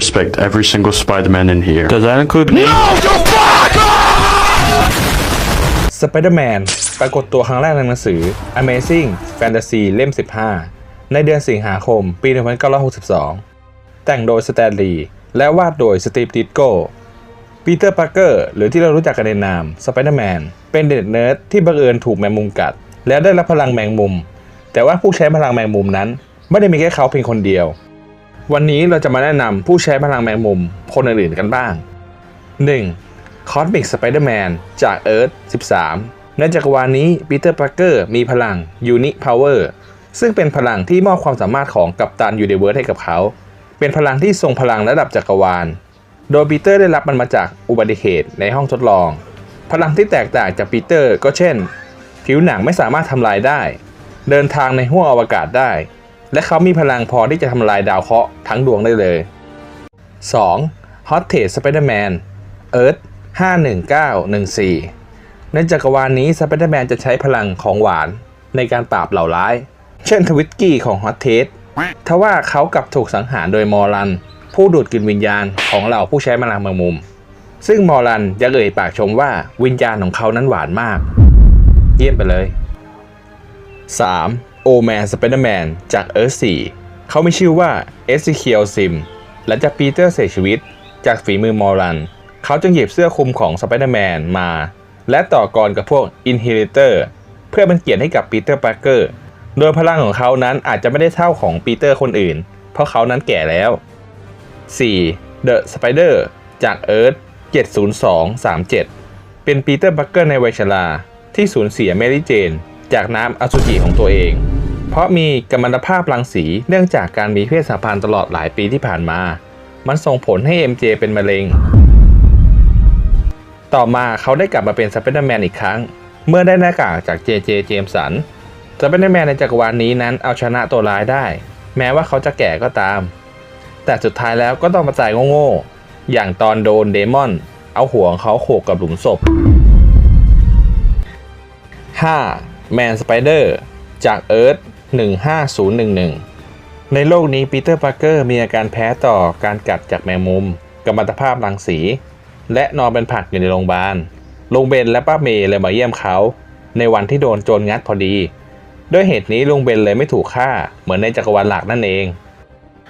respect every single Spider-Man in here. Does that include me? สไปเดอร์แมนปรากฏตัวครั้งแรกในหนังสือ Amazing Fantasy เล่ม 15 ในเดือนสิงหาคม ปี 1962 แต่งโดยสแตนลีย์และวาดโดยสตีฟดิตโกปีเตอร์ปาร์เกอร์หรือที่เรารู้จักกันในนามสไปเดอร์แมนเป็นเด็กเนิร์ดที่บังเอิญถูกแมงมุมกัด และได้รับพลังแมงมุม แต่ว่าผู้ใช้พลังแมงมุมนั้น ไม่ได้มีแค่เขาเพียงคนเดียว วันนี้เราจะมาแนะนำผู้ใช้พลังแมงมุมคนอื่นๆกันบ้าง 1. Cosmic Spider-Man จาก Earth 13 ในจักรวาลนี้ปีเตอร์ปาร์เกอร์มีพลัง Uni Power ซึ่งเป็นพลังที่มอบความสามารถของกัปตันยูนิเวิร์สให้กับเขา เป็นพลังที่ทรงพลังระดับจักรวาล โดยปีเตอร์ได้รับมันมาจากอุบัติเหตุในห้องทดลอง พลังที่แตกต่างจากปีเตอร์ก็เช่น ผิวหนังไม่สามารถทำลายได้ เดินทางในห้วงอวกาศได้ และเขามีพลังพอที่จะทำลายดาวเคราะห์ทั้งดวงได้เลย 2. Hot Tail Spider-Man Earth 51914 ในจักรวาลนี้สไปเดอร์แมนจะใช้พลังของหวานในการปราบเหล่าร้าย เช่นทวิตกี้ของฮอตเทสทว่าเขากลับถูกสังหารโดยมอรัน ผู้ดูดกินวิญญาณของเหล่าผู้ใช้พลังแมงมุม ซึ่งมอรันยังเอ่ยปากชมว่าวิญญาณของเขานั้นหวานมาก เยี่ยมไปเลย 3. โอแมนสไปเดอร์แมนจากเอิร์ธ4เขามีชื่อว่าเอส e เคียลซิมหลังจากปีเตอร์เสียชีวิต จากฝีมือมอรัน เขาจึงหยิบเสื้อคลุมของสไปเดอร์แมนมา และต่อกรกับพวกอินฮิลิเตอร์เพื่อเป็นเกียรติให้กับปีเตอร์ปาร์เกอร์โดยพลังของเขานั้นอาจจะไม่ได้เท่าของปีเตอร์คนอื่น เพราะเขานั้นแก่แล้ว 4. The Spider จาก Earth 70237 เป็นปีเตอร์ปาร์เกอร์ในวัยชราที่สูญเสียแมรี่เจน จากน้ำอสุจิของตัวเอง เพราะมีกัมมันตภาพรังสีเนื่องจากการมีเพศสัมพันธ์ตลอดหลายปีที่ผ่านมา มันส่งผลให้ MJ เป็นมะเร็ง ต่อมาเขาได้กลับมาเป็นสไปเดอร์แมนอีกครั้ง เมื่อได้หน้ากากจาก JJ เจมสันสไปเดอร์แมนในจักรวาลนี้นั้นเอาชนะตัวร้ายได้ แม้ว่าเขาจะแก่ก็ตาม แต่สุดท้ายแล้วก็ต้องมาจ่ายโง่ๆอย่างตอนโดนเดมอน เอาหัวของเขาโขกกับหลุมศพ 5. แมนสไปเดอร์จากเอิร์ธ 15011 ในโลกนี้ปีเตอร์ปาร์เกอร์มีอาการแพ้ต่อการกัดจากแมงมุมกัมมันตภาพรังสี และนอนเป็นผักอยู่ในโรงพยาบาลลุงเบนและป้าเมย์เลยมาเยี่ยมเขา ในวันที่โดนโจรงัดพอดี ด้วยเหตุนี้ลุงเบนเลยไม่ถูกฆ่า เหมือนในจักรวาลหลักนั่นเอง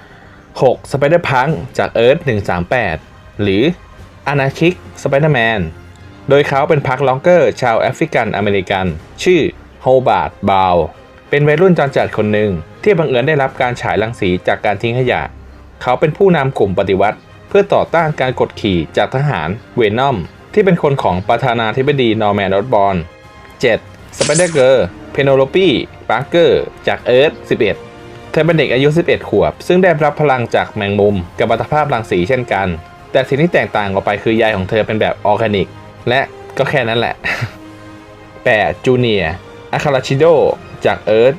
6. สไปเดอร์พังจากเอิร์ธ138 หรือ a n a r c h i c Spider-Man โดยเขาเป็นพักล็อกเกอร์ชาวแอฟริกันอเมริกัน ชื่อโฮบาร์ดบาว เป็นวัยรุ่นจรจัดคนหนึ่งที่บังเอิญได้รับการฉายรังสีจากการทิ้งขยะ เขาเป็นผู้นำกลุ่มปฏิวัติ เพื่อต่อต้านการกดขี่จากทหารเวนอมที่เป็นคนของประธานาธิบดีนอร์แมนรอดบอล 7. สไปเดอร์เกอร์เพโนโลปีปาร์เกอร์จากเอิร์ธ11 เธอเป็นเด็กอายุ 11 ขวบ ซึ่งได้รับพลังจากแมงมุมกับอัตภาพรังสีเช่นกัน แต่สิ่งที่แตกต่างออกไปคือยายของเธอเป็นแบบออร์แกนิก และก็แค่นั้นแหละ 8. จูเนียอาคาราชิโด จากเอิร์ธ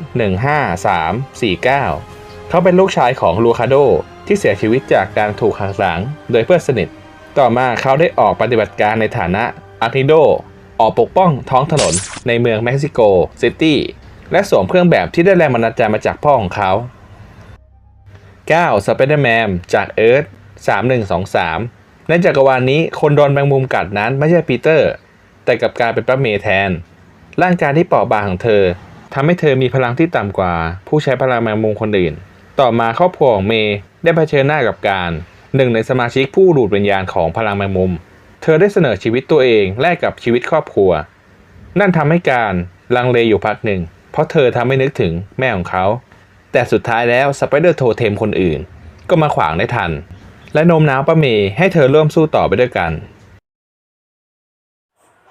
15349 เขาเป็นลูกชายของลูคาโดที่เสียชีวิตจากการถูกหักหลังโดยเพื่อนสนิท ต่อมาเขาได้ออกปฏิบัติการในฐานะอาร์ติโด ออกปกป้องท้องถนนในเมืองเม็กซิโกซิตี้และสวมเครื่องแบบที่ได้แรงบันดาลใจมาจากพ่อของเขา 9. สไปเดอร์แมนจากเอิร์ธ3123 ในจักรวาลนี้คนโดนแมงมุมกัดนั้นไม่ใช่ปีเตอร์ แต่กับกายเป็นป้าเมย์แทน ร่างกายที่เปราะบางของเธอ ทำให้เธอมีพลังที่ต่ำกว่า ผู้ใช้พลังแมงมุมคนอื่น ต่อมาครอบครัวของเมย์ได้เผชิญหน้ากับการหนึ่งในสมาชิกผู้ดูดวิญญาณของพลังแมงมุม เธอได้เสนอชีวิตตัวเองแลกกับชีวิตครอบครัว นั่นทำให้การลังเลอยู่พักหนึ่ง เพราะเธอทำให้นึกถึงแม่ของเขา แต่สุดท้ายแล้วสไปเดอร์โทเทมคนอื่น ก็มาขวางได้ทัน และโน้มน้าวป้าเมย์ให้เธอร่วมสู้ต่อไปด้วยกัน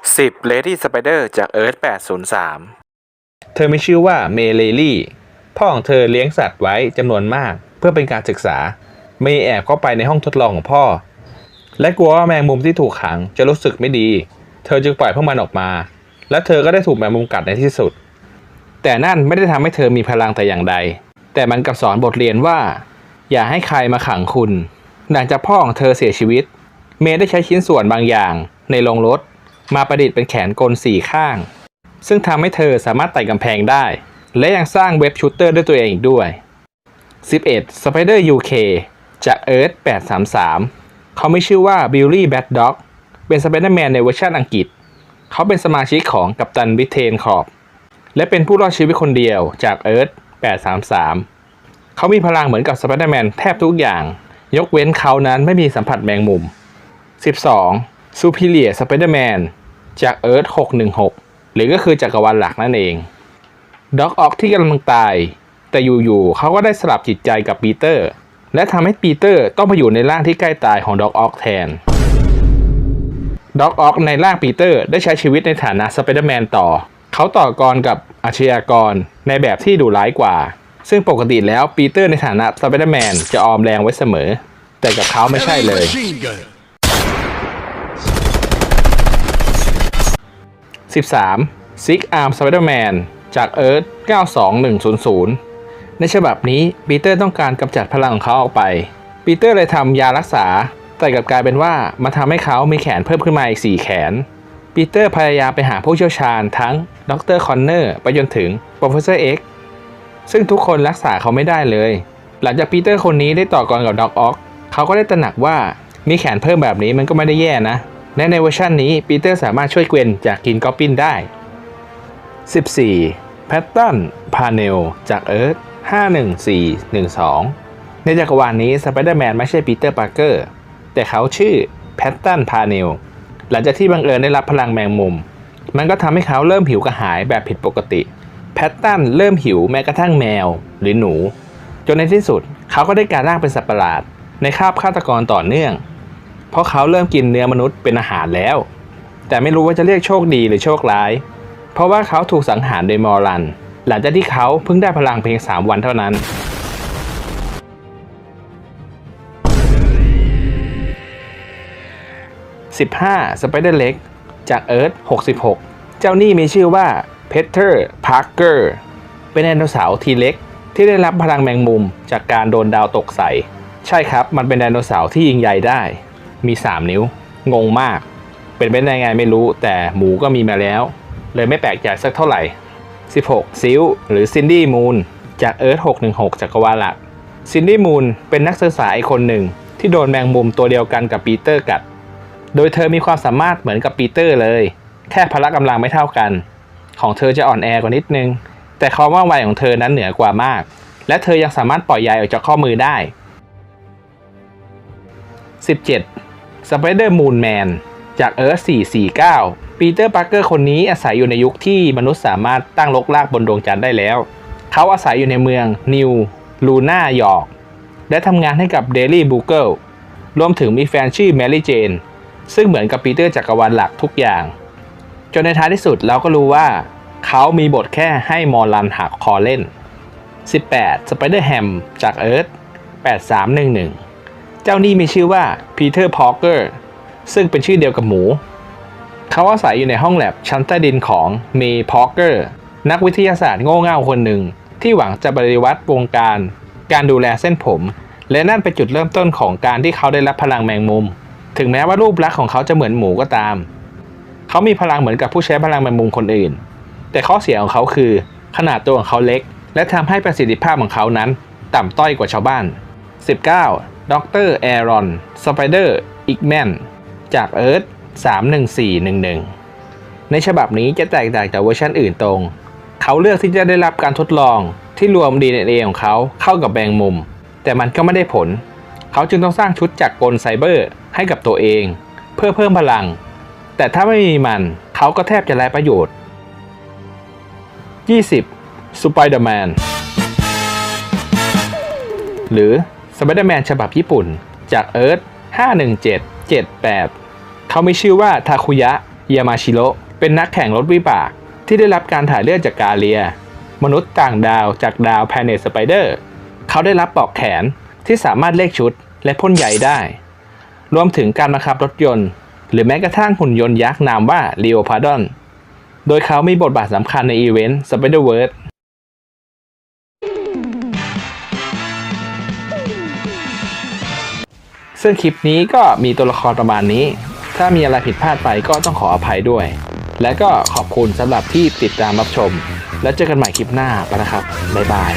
10 Lady Spider จากเอิร์ธ803 เธอมีชื่อว่าเมเลลี่ พ่อของเธอเลี้ยงสัตว์ไว้จำนวนมาก เพื่อเป็นการศึกษา เมย์แอบเข้าไปในห้องทดลองของพ่อ และกลัวว่าแมงมุมที่ถูกขังจะรู้สึกไม่ดี เธอจึงปล่อยพวกมันออกมา และเธอก็ได้ถูกแมงมุมกัดในที่สุด แต่นั่นไม่ได้ทำให้เธอมีพลังแต่อย่างใด แต่มันกลับสอนบทเรียนว่า อย่าให้ใครมาขังคุณ หลังจากพ่อของเธอเสียชีวิต เมย์ได้ใช้ชิ้นส่วนบางอย่าง ในโรงรถ มาประดิษฐ์เป็นแขนกลสี่ข้าง ซึ่งทำให้เธอสามารถไต่กำแพงได้ และยังสร้างเว็บชูตเตอร์ด้วยตัวเองอีกด้วย 11 Spider UK จากเอิร์ธ833 เขาไม่ชื่อว่าบิลลี่แบดด็อกเป็นสไปเดอร์แมนในเวอร์ชันอังกฤษ เขาเป็นสมาชิกของกัปตันบิเทนคอร์ปและเป็นผู้รอดชีวิตคนเดียวจากเอิร์ธ833 เขามีพลังเหมือนกับสไปเดอร์แมนแทบทุกอย่าง ยกเว้นเขานั้นไม่มีสัมผัสแมงมุม 12. Superior Spider-Man จากเอิร์ธ616 หรือก็คือจักรวาลหลักนั่นเองด็อกออกที่กำลังตาย แต่อยู่ๆเขาก็ได้สลับจิตใจกับปีเตอร์ และทำให้ปีเตอร์ต้องมาอยู่ในร่างที่ใกล้ตายของด็อกออกแทนด็อกออกในร่างปีเตอร์ได้ใช้ชีวิตในฐานะสไปเดอร์แมนต่อ เขาต่อกรกับอาชญากรในแบบที่ดุร้ายกว่า ซึ่งปกติแล้วปีเตอร์ในฐานะสไปเดอร์แมนจะออมแรงไว้เสมอ แต่กับเขาไม่ใช่เลย 13 Six Arm Spider-Man จาก Earth 92100 ในฉบับนี้ปีเตอร์ต้องการกำจัดพลังของเขาออกไป ปีเตอร์เลยทำยารักษา แต่กลับกลายเป็นว่ามันทำให้เขามีแขนเพิ่มขึ้นมาอีก 4 แขน ปีเตอร์พยายามไปหาผู้เชี่ยวชาญทั้งดรคอนเนอร์ไปจนถึง Professor X ซึ่งทุกคนรักษาเขาไม่ได้เลย หลังจากปีเตอร์คนนี้ได้ต่อกรกับด็อกออกเขาก็ได้ตระหนักว่ามีแขนเพิ่มแบบนี้มันก็ไม่ได้แย่นะ และในเวอร์ชันนี้ปีเตอร์สามารถช่วยเกวนจากกินกอบปินได้ 14. แพตตันพาเนลจากเอิร์ธ51412 ในจักรวาลนี้สไปเดอร์แมนไม่ใช่ปีเตอร์ปาร์เกอร์แต่เขาชื่อแพตตันพาเนลหลังจากที่บังเอิญได้รับพลังแมงมุม มันก็ทำให้เขาเริ่มหิวกระหายแบบผิดปกติ แพตตันเริ่มหิวแม้กระทั่งแมวหรือหนู จนในที่สุดเขาก็ได้การร่างเป็นสัตว์ประหลาด ในคาบฆาตกรต่อเนื่อง เพราะเขาเริ่มกินเนื้อมนุษย์เป็นอาหารแล้ว แต่ไม่รู้ว่าจะเรียกโชคดีหรือโชคร้าย เพราะว่าเขาถูกสังหารโดยมอรัน หลังจากที่เขาเพิ่งได้พลังเพียง 3 วันเท่านั้น 15. สไปเดอร์เล็กจากเอิร์ธ66 เจ้านี่มีชื่อว่าเพเทอร์พาร์เกอร์เป็นไดโนเสาร์ทีเล็กที่ได้รับพลังแมงมุมจากการโดนดาวตกใส่ ใช่ครับ มันเป็นไดโนเสาร์ที่ยิงใหญ่ได้ มี 3 นิ้ว งงมาก เป็นไปได้ไงไม่รู้ แต่หมูก็มีมาแล้ว เลยไม่แปลกใจสักเท่าไหร่ 16 ซิลหรือซินดี้มูนจากเอิร์ธ616จักรวาลหลักซินดี้มูนเป็นนักศึกษาอีกคนหนึ่ง ที่โดนแมงมุมตัวเดียวกันกับปีเตอร์กัด โดยเธอมีความสามารถเหมือนกับปีเตอร์เลย แค่พละกำลังไม่เท่ากัน ของเธอจะอ่อนแอกว่านิดนึง แต่ความว่องไวของเธอนั้นเหนือกว่ามาก และเธอยังสามารถปล่อยใยออกจากข้อมือได้ 17 Spider Moon Man จาก Earth 449 ปีเตอร์ปาร์เกอร์คนนี้อาศัยอยู่ในยุคที่มนุษย์สามารถตั้งลกลากบนดวงจันทร์ได้แล้ว เขาอาศัยอยู่ในเมืองนิวลูน่ายอร์กและทำงานให้กับ Daily Bugle รวมถึงมีแฟนชื่อแมรี่เจน ซึ่งเหมือนกับปีเตอร์จักรวาลหลักทุกอย่าง จนในท้ายที่สุดเราก็รู้ว่า เขามีบทแค่ให้มอรันหักคอเล่น 18 Spider Ham จาก Earth 8311 เจ้านี่มีชื่อว่า Peter Parker ซึ่งเป็นชื่อเดียวกับหมู เขาอาศัยอยู่ในห้องแลบชั้นใต้ดินของ May Parker นักวิทยาศาสตร์โง่เง่าคนหนึ่ง ที่หวังจะปฏิวัติวงการ การดูแลเส้นผม และนั่นเป็นจุดเริ่มต้นของการที่เขาได้รับพลังแมงมุม ถึงแม้ว่ารูปลักษณ์ของเขาจะเหมือนหมูก็ตาม เขามีพลังเหมือนกับผู้ใช้พลังแมงมุมคนอื่น แต่ข้อเสียของเขาคือ ขนาดตัวของเขาเล็ก และทำให้ประสิทธิภาพของเขานั้น ต่ำต้อยกว่าชาวบ้าน 19. ดรแอรอน สไปเดอร์อิกแมน จากเอิร์ธ31411 ในฉบับนี้จะแตกต่างจากเวอร์ชันอื่นตรง เขาเลือกที่จะได้รับการทดลองที่รวม DNA ของเขาเข้ากับแบงมุม แต่มันก็ไม่ได้ผล เขาจึงต้องสร้างชุดจากกลไซเบอร์ให้กับตัวเอง เพื่อเพิ่มพลัง แต่ถ้าไม่มีมันเขาก็แทบจะไร้ประโยชน์ 20. สไปเดอร์แมนหรือ สไปเดอร์แมนฉบับญี่ปุ่น จากเอิร์ธ51778 เขามีชื่อว่าทาคุยะยามาชิโร่เป็นนักแข่งรถวิบาก ที่ได้รับการถ่ายเลือดจากกาเลีย มนุษย์ต่างดาวจากดาวแพเนตสไปเดอร์เขาได้รับปอกแขนที่สามารถเลขชุดและพ่นใยได้ รวมถึงการบังคับรถยนต์ หรือแม้กระทั่งหุ่นยนต์ยักษ์นามว่า l ีโอพาดอน โดยเขามีบทบาทสำคัญในอีเวนต์ Spider-Verse ซึ่งคลิปนี้ก็มีตัวละครประมาณนี้ ถ้ามีอะไรผิดพลาดไปก็ต้องขออภัยด้วย และก็ขอบคุณสำหรับที่ติดตามรับชม แล้วเจอกันใหม่คลิปหน้าไปนะครับ บ๊ายบาย